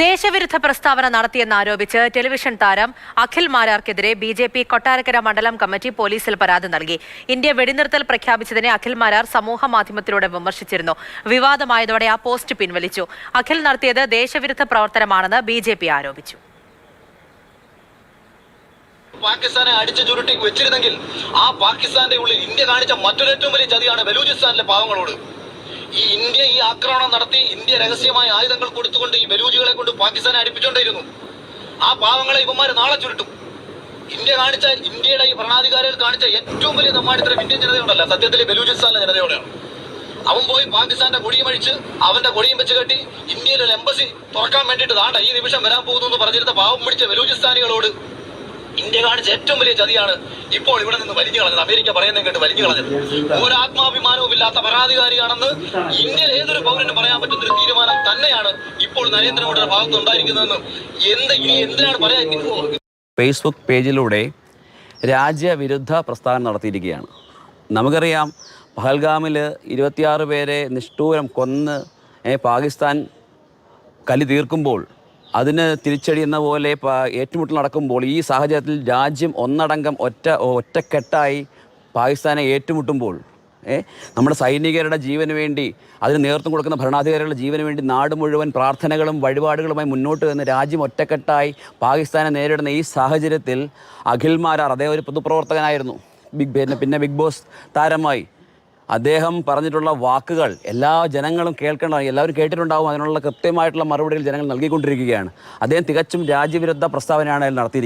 ദേശവിരുദ്ധ പ്രസ്താവന നടത്തിയെന്നാരോപിച്ച് ടെലിവിഷൻ താരം അഖിൽ മാരാർക്കെതിരെ ബി ജെ പി കൊട്ടാരക്കര മണ്ഡലം കമ്മിറ്റി പോലീസിൽ പരാതി നൽകി. ഇന്ത്യ വെടിനിർത്തൽ പ്രഖ്യാപിച്ചതിനെ അഖിൽ മാരാർ സമൂഹ മാധ്യമത്തിലൂടെ വിമർശിച്ചിരുന്നു. വിവാദമായതോടെ ആ പോസ്റ്റ് പിൻവലിച്ചു. അഖിൽ നടത്തിയത് ദേശവിരുദ്ധ പ്രവർത്തനമാണെന്ന് ബി ജെ പി ആരോപിച്ചു. പാകിസ്ഥാനെ അടിച്ചു ചുരുട്ടി വെച്ചിരുന്നെങ്കിൽ ആ പാകിസ്ഥാന്റെ ഉള്ളിൽ ഇന്ത്യ കാണിച്ച മറ്റൊരു ഏറ്റവും വലിയ ചതിയാണ് ബലൂചിസ്ഥാനിലെ പാവങ്ങളോട്. ഈ ഇന്ത്യ ഈ ആക്രമണം നടത്തി ഇന്ത്യ രഹസ്യമായ ആയുധങ്ങൾ കൊടുത്തുകൊണ്ട് ഈ ബലൂജികളെ കൊണ്ട് പാകിസ്ഥാനെ അടുപ്പിച്ചുകൊണ്ടേയിരുന്നു ആ പാവങ്ങളെ ഇവന്മാര് നാളെ ചുരുട്ടും. ഇന്ത്യ കാണിച്ച ഇന്ത്യയുടെ ഈ ഭരണാധികാരികൾ കാണിച്ച ഏറ്റവും വലിയ നമ്മാടിത്തരം ഇന്ത്യൻ ജനതയുണ്ടല്ല സത്യത്തിൽ ബലൂചിസ്ഥാനിലെ ജനതയോടെയാണ്. അവൻ പോയി പാകിസ്ഥാന്റെ കൊടിയും അഴിച്ച് അവന്റെ കൊടിയും വെച്ച് കെട്ടി ഇന്ത്യയിൽ ഒരു എംബസി തുറക്കാൻ വേണ്ടിയിട്ട് താണ്ട ഈ നിമിഷം വരാൻ പോകുന്നു എന്ന് പറഞ്ഞിരുന്ന പാവം പിടിച്ച ബലൂചിസ്ഥാനികളോട് ഇന്ത്യ കാണിച്ച ഏറ്റവും വലിയ ചതിയാണ് ഇപ്പോൾ ഇവിടെ നിന്ന് വലിഞ്ഞു കളഞ്ഞത്. അമേരിക്ക പറയുന്നത് കേട്ട് വലിഞ്ഞു കളഞ്ഞത്. ഒരാത്മാഭിമാനവും ഇല്ലാത്ത പരാതികാരിയാണെന്ന് ഇന്ത്യയിൽ ഏതൊരു പൗരനും പറയാൻ പറ്റുന്ന ഒരു തീരുമാനം തന്നെയാണ് ഇപ്പോൾ നരേന്ദ്രമോദിയുടെ ഭാഗത്ത് ഉണ്ടായിരിക്കുന്നതെന്ന് എന്ത് ഇനി എന്തിനാണ് പറയാൻ ഫേസ്ബുക്ക് പേജിലൂടെ രാജ്യവിരുദ്ധ പ്രസ്താവന നടത്തിയിരിക്കുകയാണ്. നമുക്കറിയാം പഹൽഗാമിൽ ഇരുപത്തിയാറ് പേരെ നിഷ്ഠൂരം കൊന്ന് പാകിസ്ഥാൻ കലി തീർക്കുമ്പോൾ അതിന് തിരിച്ചടി എന്ന പോലെ ഏറ്റുമുട്ടൽ നടക്കുമ്പോൾ ഈ സാഹചര്യത്തിൽ രാജ്യം ഒന്നടങ്കം ഒറ്റ ഒറ്റക്കെട്ടായി പാകിസ്ഥാനെ ഏറ്റുമുട്ടുമ്പോൾ നമ്മുടെ സൈനികരുടെ ജീവന് വേണ്ടി അതിന് നേതൃത്വം കൊടുക്കുന്ന ഭരണാധികാരികളുടെ ജീവന് വേണ്ടി നാട് മുഴുവൻ പ്രാർത്ഥനകളും വഴിപാടുകളുമായി മുന്നോട്ട് വന്ന് രാജ്യം ഒറ്റക്കെട്ടായി പാകിസ്ഥാനെ നേരിടുന്ന ഈ സാഹചര്യത്തിൽ അഖിൽ മാരാർ അദ്ദേഹം ഒരു പൊതുപ്രവർത്തകനായിരുന്നു ബിഗ് പിന്നെ ബിഗ് ബോസ് താരമായി അദ്ദേഹം പറഞ്ഞിട്ടുള്ള വാക്കുകൾ എല്ലാ ജനങ്ങളും കേൾക്കേണ്ട എല്ലാവരും കേട്ടിട്ടുണ്ടാവും. അതിനുള്ള കൃത്യമായിട്ടുള്ള മറുപടികൾ ജനങ്ങൾ നൽകിക്കൊണ്ടിരിക്കുകയാണ്. അദ്ദേഹം തികച്ചും രാജ്യവിരുദ്ധ പ്രസ്താവനയാണ് അതിൽ നടത്തിയിരിക്കുന്നത്.